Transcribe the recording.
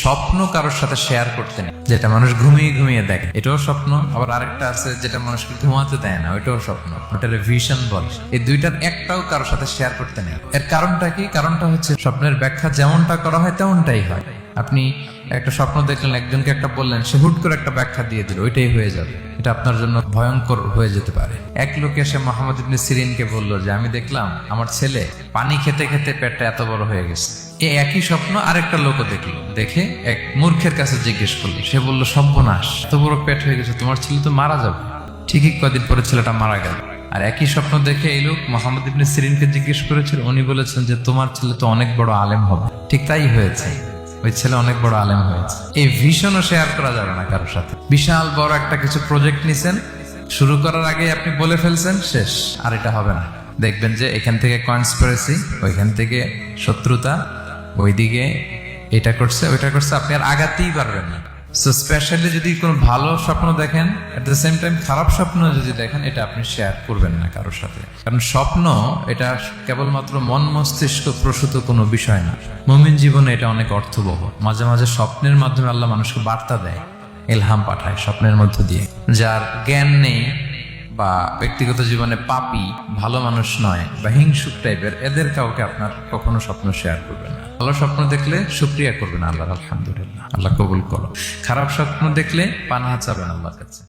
স্বপ্ন কারোর সাথে শেয়ার করতে নেই। যেটা মানুষ ঘুমিয়ে ঘুমিয়ে দেখে। এটাও স্বপ্ন, আবার আরেকটা আছে যেটা মানুষকে ঘুমাতে দেয় না, ওইটাও স্বপ্ন। ওটার ভিশন বলে। এই দুইটার একটাও কারোর সাথে শেয়ার করতে নেই। এর কারণটা কি? কারণটা হচ্ছে স্বপ্নের ব্যাখ্যা যেমনটা করা হয়, তেমনটাই হয়। আপনি একটা স্বপ্ন দেখলেন, একজনকে একটা বললেন, সে হুট করে একটা ব্যাখ্যা দিয়ে দিল, ওইটাই হয়ে যাবে। এটা আপনার জন্য ভয়ঙ্কর হয়ে যেতে পারে। এক লোক এসে মোহাম্মদ ইবনে সিরিনকে বলল যে, আমি দেখলাম আমার ছেলে পানি খেতে খেতে পেটটা এত বড় হয়ে গেছে। এই একই স্বপ্ন আরেকটা লোকও দেখল। দেখে এক মূর্খের কাছে জিজ্ঞেস করল। সে বলল, সর্বনাশ, এত বড় পেট হয়ে গেছে, তোমার ছেলে তো মারা যাবে। ঠিকই কদিন পরে ছেলেটা মারা গেল। আর একই স্বপ্ন দেখে এই লোক মোহাম্মদ ইবনে সিরিনকে জিজ্ঞেস করেছিল, উনি বলেছেন যে, তোমার ছেলে তো অনেক বড় আলেম হবে। ঠিক তাই হয়েছে। ওই ছেলে অনেক বড় আলেম হয়েছে। এই ভিশনও শেয়ার করা যাবে না কারোর সাথে। বিশাল বড় একটা কিছু প্রজেক্ট নিছেন, শুরু করার আগে আপনি বলে ফেলছেন, শেষ। আর এটা হবে না। দেখবেন যে এখান থেকে কনস্পিরেসি ওইখান থেকে শত্রুতা, ওইদিকে এটা করছে, ওইটা করছে, আপনি আর আগাতেই পারবেন না। সো স্পেশালি যদি কোনো ভালো স্বপ্ন দেখেন অ্যাট দ্য সেম টাইম খারাপ স্বপ্ন যদি দেখেন, এটা আপনি শেয়ার করবেন না কারোর সাথে। কারণ স্বপ্ন, এটা কেবলমাত্র মন মস্তিষ্ক প্রসূত কোনো বিষয় না। মমিন জীবনে এটা অনেক অর্থবহ। মাঝে মাঝে স্বপ্নের মাধ্যমে আল্লাহ মানুষকে বার্তা দেয় এলহাম পাঠায় স্বপ্নের মধ্য দিয়ে। যার জ্ঞান নেই বা ব্যক্তিগত জীবনে পাপি, ভালো মানুষ নয় বা হিংসুক টাইপের এদের কাউকে আপনার কখনো স্বপ্ন শেয়ার করবে না। ভালো স্বপ্ন দেখলে সুক্রিয়া করবেন আল্লাহ আলহামদুলিল্লাহ। আল্লাহ কবুল করো খারাপ স্বপ্ন দেখলে পানাহা চাবেন আল্লাহর কাছে।